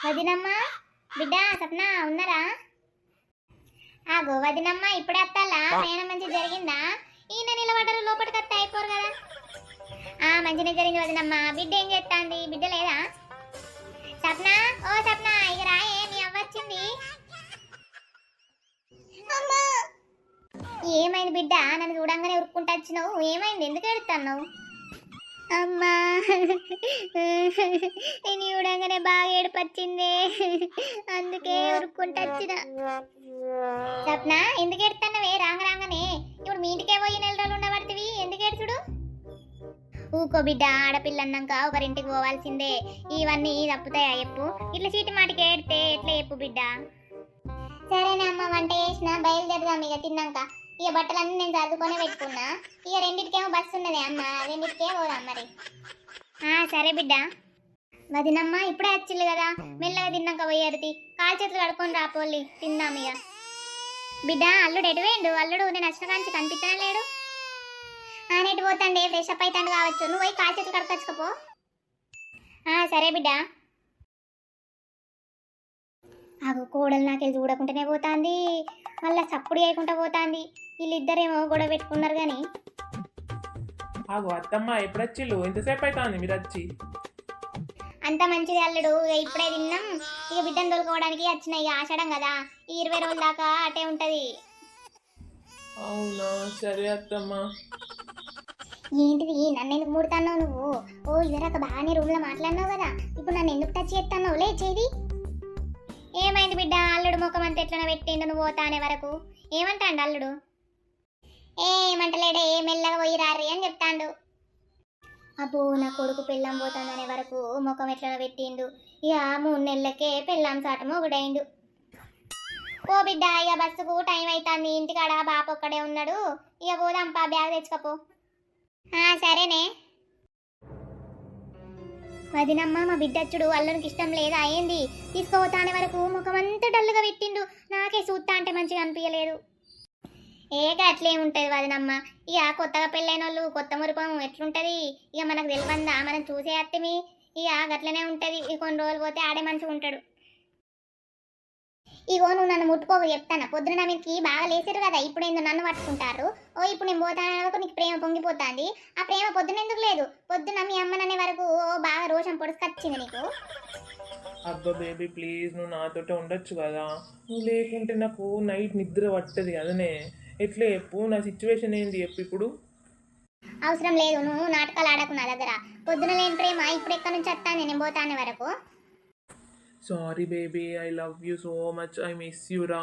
వదినమ్మ? బిడ్డ సప్న ఉన్నారా? ఆగో వదినమ్మ ఇప్పుడే వస్తాలా ప్రయాణం మంచి జరిగిందా? ఈయన నిలబడ్డారు లోపలికి వస్తే అయిపోరు కదా. ఆ మంచిగా జరిగింది వదినమ్మ. బిడ్డ ఏం చేస్తాంది? బిడ్డ లేదా? సప్న ఓ సప్న ఇక రాయే మీ అవ్వ వచ్చింది. ఏమైంది బిడ్డ? నన్ను చూడంగానే ఉరుక్కుంటా వచ్చినావు. ఏమైంది? ఎందుకు ఎడుతున్నావు అమ్మా. నేను చూడంగానే బాగా ఏడుపొచ్చింది. అందుకే ఉరుక్కుంటా వచ్చిన. సప్న ఎందుకు ఎడుతున్నావే రాంగ రాంగనే. ఇప్పుడు మీ ఇంటికే పోయి నెల రోజులు ఉండబడుతుంది ఎందుకు ఏడుచుడు? ఊకో బిడ్డ ఆడపిల్ల అన్నాక ఒకరింటికి పోవాల్సిందే. ఇవన్నీ తప్పుతాయా చెప్పు. ఇట్లా చీటి మాటికి ఏడితే ఎట్లా చెప్పు బిడ్డ. సరేనా అమ్మ వంట చేసిన బయలుదేరదాం ఇక తిన్నాక. ఇక బట్టలన్నీ నేను చదువుకొని పెట్టుకున్నా. ఇక రెండింటికేమో బస్సు ఉన్నది అమ్మ. రెండింటికే పోదాం మరి. ఆ, సరే బిడ్డ. వదినమ్మ ఇప్పుడే వచ్చిల్లు కదా. మెల్లగా తిన్నాక పోయేది కాలు చేతులు కడుక్కొని రాపోలి తిందాం ఇక. బిడ్డ అల్లుడు ఎటువేండు అల్లుడు నేను వచ్చిన కాంచి కనిపించడం లేడు ఆనేటి పోతాండే. ఫ్రెష్ అప్ అవుతాడు కావచ్చు. నువ్వు పోయి కాలు చేతులు కడకొచ్చుకోపో సరే బిడ్డ. ఆగు కోడలు నాకెళ్ళి చూడకుండానే పోతాంది. మళ్ళీ సప్పుడు చేయకుండా పోతాంది. వీళ్ళిద్దరేమో గొడవ పెట్టుకున్నారు కానీ. ఆగు అత్తమ్మ ఎప్పుడొచ్చిల్లు? ఎంతసేపు అవుతుంది మీరు వచ్చి అంత మంచిది అల్లుడు ఇక ఇప్పుడే తిన్నాం. ఇక బిడ్డను తోలుకోవడానికి వచ్చిన ఇక ఆషాఢం కదా. ఈ ఇరవై రోజుల దాకా అటే ఉంటది. అవునా? సరే అత్తమ్మ. ఏంటిది? నన్ను ఎందుకు ముడుతున్నావు నువ్వు? ఓ ఇదరాక బాగానే రూమ్లో మాట్లాడినావు కదా. ఇప్పుడు నన్ను ఎందుకు టచ్ చేస్తున్నావు? లే చేది ఏమైంది బిడ్డ? అల్లుడు ముఖం అంత ఎట్లనో పెట్టిండు నువ్వు పోతా అనే వరకు. ఏమంటాండు అల్లుడు? ఏమంటలేడే ఏ మెల్లగా పోయిరారి అని చెప్తాండు. అబ్బో నా కొడుకు పెళ్ళాం పోతుందనే వరకు ముఖం ఎట్లా పెట్టిండు. ఇక మూడు నెలలకే పెళ్ళాం సాటము ఒకడైండు ఓ బిడ్డ ఇక బస్సుకు టైం అవుతుంది ఇంటికాడ బాప ఒక్కడే ఉన్నాడు. ఇక పోదాం పా బ్యాగ్ తెచ్చుకోపో. ఆ, సరేనే. వదినమ్మ మా బిడ్డచ్చుడు అల్లునికి ఇష్టం లేదా ఏంది? తీసుకుపోతానే వరకు ముఖం అంతా డల్లుగా పెట్టిండు. నాకే చూస్తా అంటే మంచిగా అనిపించలేదు ఏక అట్లే ఉంటుంది వదినమ్మ. ఇక కొత్తగా పెళ్ళైన వాళ్ళు కొత్త మురిపం ఎట్లుంటది? ఇక మనకు తెలియందా మనం చూసే అత్తమి. ఇక గట్లనే ఉంటుంది. ఇక కొన్ని రోజులు పోతే ఆడే మంచిగా ఉంటాడు. ఇగో నువ్వు నన్ను ముట్టుకోకు చెప్తాను? పొద్దున మీకు బాగా లేసారు కదా. ఇప్పుడు ఏందో నన్ను పట్టుకుంటారు. ఓ ఇప్పుడు నేను పోతాను నీకు ప్రేమ పొంగిపోతుంది. ఆ ప్రేమ పొద్దున ఎందుకు లేదు? పొద్దున మీ అమ్మననే వరకు ఓ బాగా రోషం పొడుచుకొచ్చింది నీకు. అబ్బా బేబీ ప్లీజ్ నువ్వు నాతోటే ఉండొచ్చు కదా. నువ్వు లేకుంటే నాకు నైట్ నిద్ర పట్టది అదనే ఎట్లా చెప్పు? నా సిచ్యువేషన్ ఏంది చెప్పు ఇప్పుడు. అవసరం లేదు నువ్వు నాటకాలు ఆడకు నా దగ్గర. పొద్దున లేని ప్రేమ ఇప్పుడు ఎక్కడి నుంచి వస్తాను నేను పోతానే వరకు. Sorry baby I love you so much I miss you రా.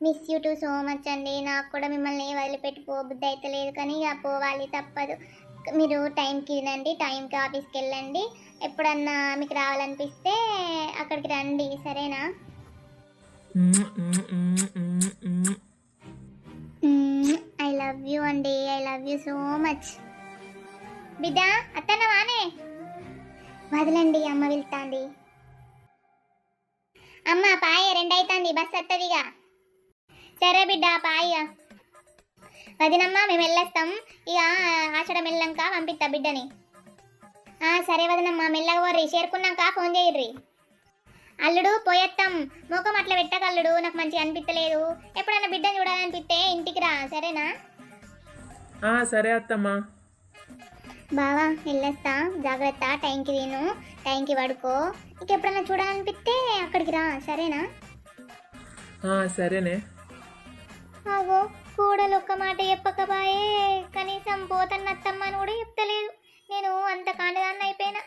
Miss you too so much అండి. నాకు కూడా మిమ్మల్ని వదిలిపెట్టి పోబుద్ది అయితే లేదు కానీ ఇక పోవాలి తప్పదు. మీరు టైంకి తినండి టైంకి ఆఫీస్కి వెళ్ళండి. ఎప్పుడన్నా మీకు రావాలనిపిస్తే అక్కడికి రండి సరేనా? సో మచ్ బిడ్డ అత్తన్నవానే వదలండి అమ్మ వెళ్తాంది. అమ్మ పాయ రెండైతాంది బస్ అత్తదిగా. సరే బిడ్డ పాయ. వదినమ్మ మేము వెళ్ళేస్తాం. ఇక ఆషాఢం వెళ్ళాక పంపిస్తా బిడ్డని. సరే వదినమ్మ మెల్లగా పోర్రి చేరుకున్నాక ఫోన్ చేయర్రి. అల్లుడు పోయేస్తాం ముఖం అట్లా పెట్టగల్లుడు నాకు మంచిగా అనిపించలేదు ఎప్పుడైనా బిడ్డని చూడాలనిపిస్తే ఇంటికి రా సరేనా? సరే అత్తమ్మా. బావా వెళ్ళేస్తా. జాగ్రత్త టైంకి తిను. టైంకి పడుకో. ఇక ఎప్పుడన్నా చూడాలనిపిస్తే అక్కడికి రా సరేనా? సరేనే. అవో కూడలు ఒక్క మాట చెప్పకపాయే. కనీసం పోతన్నత్తమ్మ అని కూడా చెప్తలేదు. నేను అంత కాండదాన్ని అయిపోయినా.